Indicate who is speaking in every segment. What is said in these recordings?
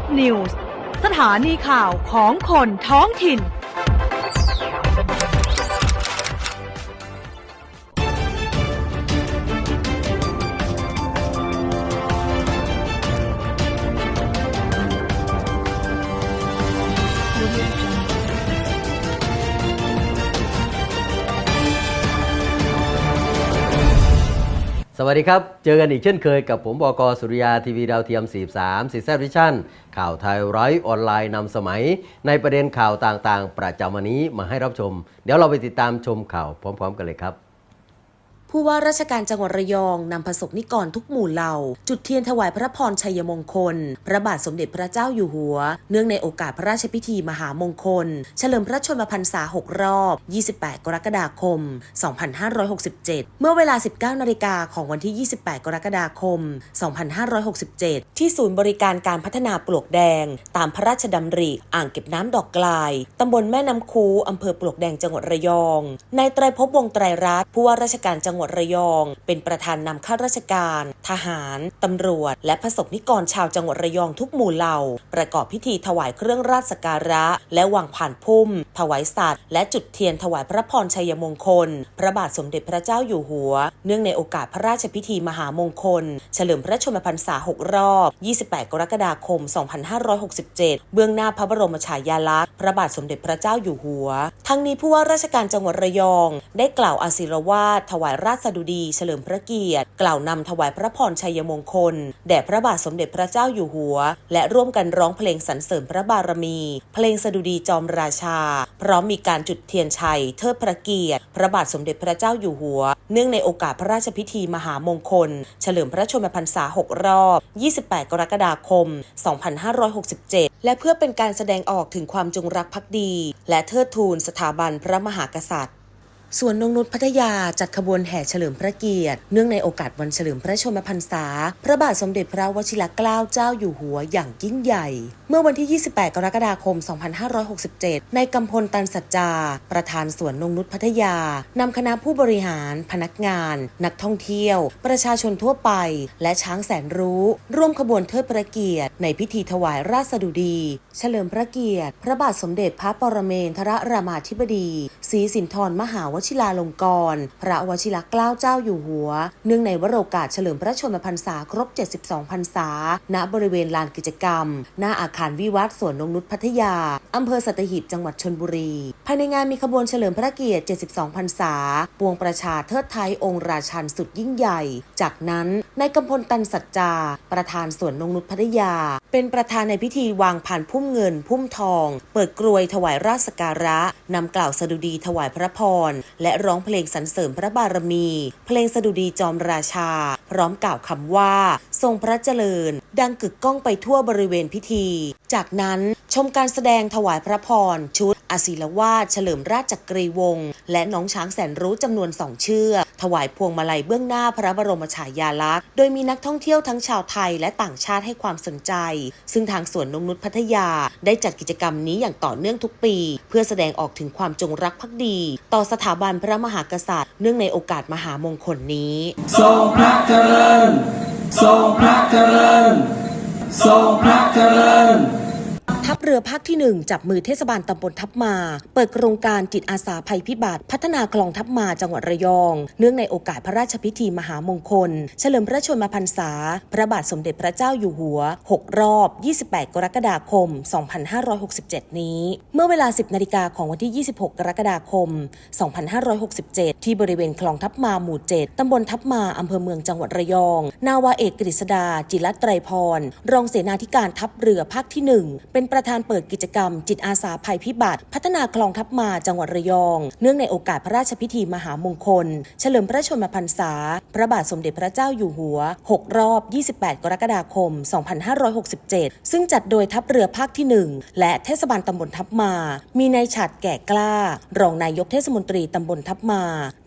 Speaker 1: บนิวส์ สถานีข่าวของคนท้องถิ่น
Speaker 2: สวัสดีครับ เจอกันอีกเช่นเคยกับผมบกสุริยาทีวีดาวเทียม 43สีแซบวิชั่นข่าวไทยไร้ออนไลน์นำสมัย ในประเด็นข่าวต่างๆ ประจำวันนี้มาให้รับชม เดี๋ยวเราไปติดตามชมข่าวพร้อม ๆ กันเลยครับ
Speaker 3: ผู้ว่าราชการจังหวัดระยองนำประสบนิกรทุกหมู่เหล่า จุดเทียนถวายพระพรชัยมงคล พระบาทสมเด็จพระเจ้าอยู่หัว เนื่องในโอกาสพระราชพิธีมหามงคล เฉลิมพระชนมพรรษา 6 รอบ 28 กรกฎาคม 2567 เมื่อเวลา 19 นาฬิกาของวันที่ 28 กรกฎาคม 2567 ที่ศูนย์บริการการพัฒนาปลวกแดง ตามพระราชดำริอ่างเก็บน้ำดอกกลายตำบลแม่น้ำคูอำเภอปลวกแดงจังหวัดระยองนายไตรภพวงไตรรัตน์ผู้ว่าราชการจังังหวัดระยอง เป็นประธานนำข้าราชการ ทหาร ตำรวจ และประสบนิกรชาวจังหวัดระยองทุกหมู่เหล่า ประกอบพิธีถวายเครื่องราชสักการะ และวางผ่านพุ่ม ถวายสัตว์ และจุดเทียนถวายพระพรชัยมงคล พระบาทสมเด็จพระเจ้าอยู่หัว เนื่องในโอกาสพระราชพิธีมหามงคล เฉลิมพระชนมพรรษา 6 รอบ 28 กรกฎาคม 2567 เบื้องหน้าพระบรมฉายาลักษณ์ พระบาทสมเด็จพระเจ้าอยู่หัว ทั้งนี้ผู้ว่าราชการจังหวัดระยอง ได้กล่าวอาศิรวาทถวายราชสดุดีเฉลิมพระเกียรติ กล่าวนำถวายพระพรชัยมงคล แด่พระบาทสมเด็จพระเจ้าอยู่หัว และร่วมกันร้องเพลงสรรเสริญพระบารมี เพลงสดุดีจอมราชา พร้อมมีการจุดเทียนชัย เทิดพระเกียรติ พระบาทสมเด็จพระเจ้าอยู่หัว เนื่องในโอกาสพระราชพิธีมหามงคล เฉลิมพระชนมพรรษา 6 รอบ 28 กรกฎาคม 2567 และเพื่อเป็นการแสดงออกถึงความจงรักภักดี และเทิดทูนสถาบันพระมหากษัตริย์ ส่วนนงนุชพัทยาจัดขบวนแห่เฉลิมพระเกียรติ เนื่องในโอกาสวันเฉลิมพระชนมพรรษา พระบาทสมเด็จพระวชิรเกล้าเจ้าอยู่หัวอย่างยิ่งใหญ่ เมื่อวันที่ 28 กรกฎาคม 2567ในกำพลตันสัจจา ประธานสวนนงนุชพัทยานำคณะผู้บริหาร พนักงาน นักท่องเที่ยว ประชาชนทั่วไป และช้างแสนรู้ ร่วมขบวนเทิดพระเกียรติ ในพิธีถวายราชสดุดี เฉลิมพระเกียรติ พระบาทสมเด็จพระปรเมนทรรามาธิบดีศรีสินธรมหาวชิราลงกรณ์พระวชิรเกล้าเจ้าอยู่หัว เนื่องในวโรกาสเฉลิมพระชนมพรรษาครบ 72 พรรษา ณ บริเวณลานกิจกรรม หน้าอาคารวิวัฒน์สวนนงนุชพัทยา อำเภอสัตหีบจังหวัดชนบุรี ภายในงานมีขบวนเฉลิมพระเกียรติ 72 พรรษา ปวงประชาเทิดไทยองค์ราชันสุดยิ่งใหญ่ จากนั้นนายกำพลตันสัจจา ประธานสวนนงนุชพัทยา เป็นประธานในพิธีวางผ่านพุ่มเงิน พุ่มทอง เปิดกรวยถวายราชการะนำกล่าวสดุดีถวายพระพร และร้องเพลงสรรเสริญพระบารมี เพลงสดุดีจอมราชา พร้อมกล่าวคำว่า ทรงพระเจริญ ดังกึกก้องไปทั่วบริเวณพิธี จากนั้นชมการแสดงถวายพระพรชุด อศิลวาสเฉลิมราชจักรีวงศ์และน้องช้างแสนรู้จำนวนสองเชือกถวายพวงมาลัยเบื้องหน้าพระบรมฉายาลักษณ์ โดยมีนักท่องเที่ยวทั้งชาวไทยและต่างชาติให้ความสนใจ ซึ่งทางสวนนงนุชพัทยาได้จัดกิจกรรมนี้อย่างต่อเนื่องทุกปี เพื่อแสดงออกถึงความจงรักภักดี ต่อสถาบันพระมหากษัตริย์ เนื่องในโอกาสมหามงคลนี้
Speaker 4: ทรงพระเจริญทรงพระเจริญทรงพระเจริญ
Speaker 3: ทัพเรือภาคที่ 1 จับมือเทศบาลตำบลทับมา เปิดโครงการจิตอาสาภัยพิบัติ พัฒนาคลองทับมาจังหวัดระยอง เนื่องในโอกาสพระราชพิธีมหามงคล เฉลิมพระชนมพรรษา พระบาทสมเด็จพระเจ้าอยู่หัว 6 รอบ 28 กรกฎาคม 2567 นี้ เมื่อเวลา 10 นาฬิกาของวันที่ 26 กรกฎาคม 2567 ที่บริเวณคลองทับมาหมู่ 7 ตำบลทับมาอำเภอเมืองจังหวัดระยอง นาวาเอกกฤษดา จิรัตไตรพร รองเสนาธิการทัพเรือภาคที่ 1 เป็นประธานเปิดกิจกรรม จิตอาสาภัยพิบัติ พัฒนาคลองทับมาจังหวัดระยอง เนื่องในโอกาสพระราชพิธีมหามงคล เฉลิมพระชนมพรรษา พระบาทสมเด็จพระเจ้าอยู่หัว 6 รอบ 28 กรกฎาคม 2567 ซึ่งจัดโดยทัพเรือภาคที่ 1 และเทศบาลตำบลทับมา มีนายฉัดแก่กล้า รองนายกเทศมนตรีตำบลทับมา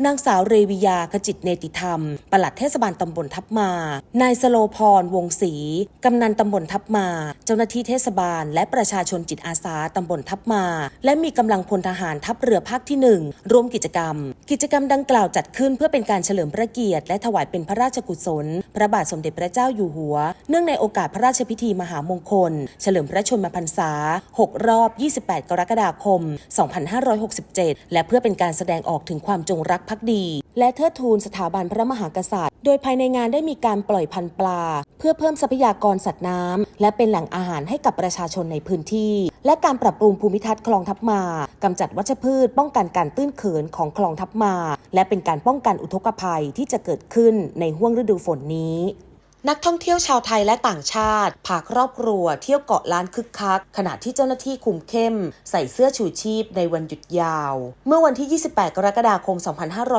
Speaker 3: นางสาวเรวิยาขจิตเนติธรรม ปลัดเทศบาลตำบลทับมา นายสโลพรวงศรีกำนันตำบลทับมา เจ้าหน้าที่เทศบาลและประประชาชนจิตอาสาตำบลทับมา และมีกำลังพลทหารทัพเรือภาคที่หนึ่งร่วมกิจกรรม กิจกรรมดังกล่าวจัดขึ้นเพื่อเป็นการเฉลิมพระเกียรติและถวายเป็นพระราชกุศล พระบาทสมเด็จพระเจ้าอยู่หัว เนื่องในโอกาสพระราชพิธีมหามงคล เฉลิมพระชนมพรรษา 6 รอบ 28 กรกฎาคม 2567 และเพื่อเป็นการแสดงออกถึงความจงรักภักดี และเทิดทูนสถาบันพระมหากษัตริย์ โดยภายในงานได้มีการปล่อยพันธุ์ปลา เพื่อเพิ่มทรัพยากรสัตว์น้ำและเป็นแหล่งอาหารให้กับประชาชนในพื้นที่ และการปรับปรุงภูมิทัศน์คลองทับมากำจัดวัชพืช ป้องกันการตื้นเขินของคลองทับมา และเป็นการป้องกันอุทกภัยที่จะเกิดขึ้นในห้วงฤดูฝนนี้ นักท่องเที่ยวชาวไทยและต่างชาติพาครอบครัวเที่ยวเกาะล้านคึกคัก ขณะที่เจ้าหน้าที่คุมเข้ม ใส่เสื้อชูชีพในวันหยุดยาว เมื่อวันที่ 28 กรกฎาคม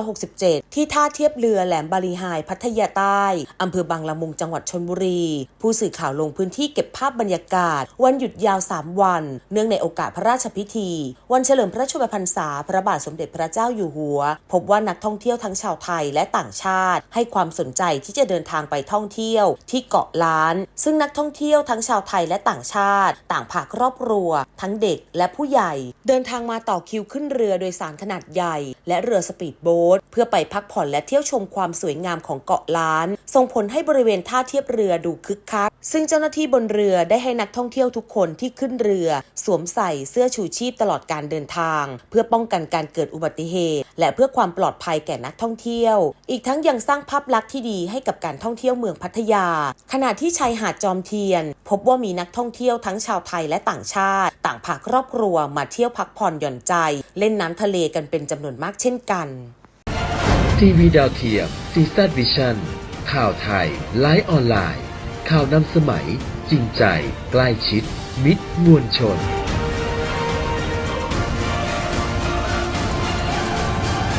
Speaker 3: 2567 ที่ท่าเทียบเรือแหลมบาลีไฮพัทยาใต้อำเภอบางละมุงจังหวัดชนบุรี ผู้สื่อข่าวลงพื้นที่เก็บภาพบรรยากาศ วันหยุดยาว 3 วัน เนื่องในโอกาสพระราชพิธี วันเฉลิมพระชนมพรรษาพระบาทสมเด็จพระเจ้าอยู่หัว พบว่านักท่องเที่ยวทั้งชาวไทยและต่างชาติ ให้ความสนใจที่จะเดินทางไปท่องเที่ยวที่ยวที่เกาะล้าน ซึ่งนักท่องเที่ยวทั้งชาวไทยและต่างชาติ ต่างพาครอบครัว ทั้งเด็กและผู้ใหญ่ เดินทางมาต่อคิวขึ้นเรือโดยสารขนาดใหญ่ และเรือสปีดโบ๊ทเพื่อไปพักผ่อนและเที่ยวชมความสวยงามของเกาะล้าน ส่งผลให้บริเวณท่าเทียบเรือดูคึกคัก ซึ่งเจ้าหน้าที่บนเรือได้ให้นักท่องเที่ยวทุกคนที่ขึ้นเรือ สวมใส่เสื้อชูชีพตลอดการเดินทาง เพื่อป้องกันการเกิดอุบัติเหตุ และเพื่อความปลอดภัยแก่นักท่องเที่ยว อีกทั้งยังสร้างภาพลักษณ์ที่ดีให้กับการท่องเที่ยวเมืองพัทยา ขณะที่ชายหาดจอมเทียน พบว่ามีนักท่องเที่ยวทั้งชาวไทยและต่างชาติ ต่างพาครอบครัวมาเที่ยวพักผ่อนหย่อนใจ เล่นน้ำทะเลกันเป็นจำนวนมากเช่นกัน
Speaker 5: ทีวีดาวเทียมซีซันวิชั่นข่าวไทย ไลฟ์ออนไลน์ ข่าวนำสมัย จริงใจ ใกล้ชิด มิตรมวลชน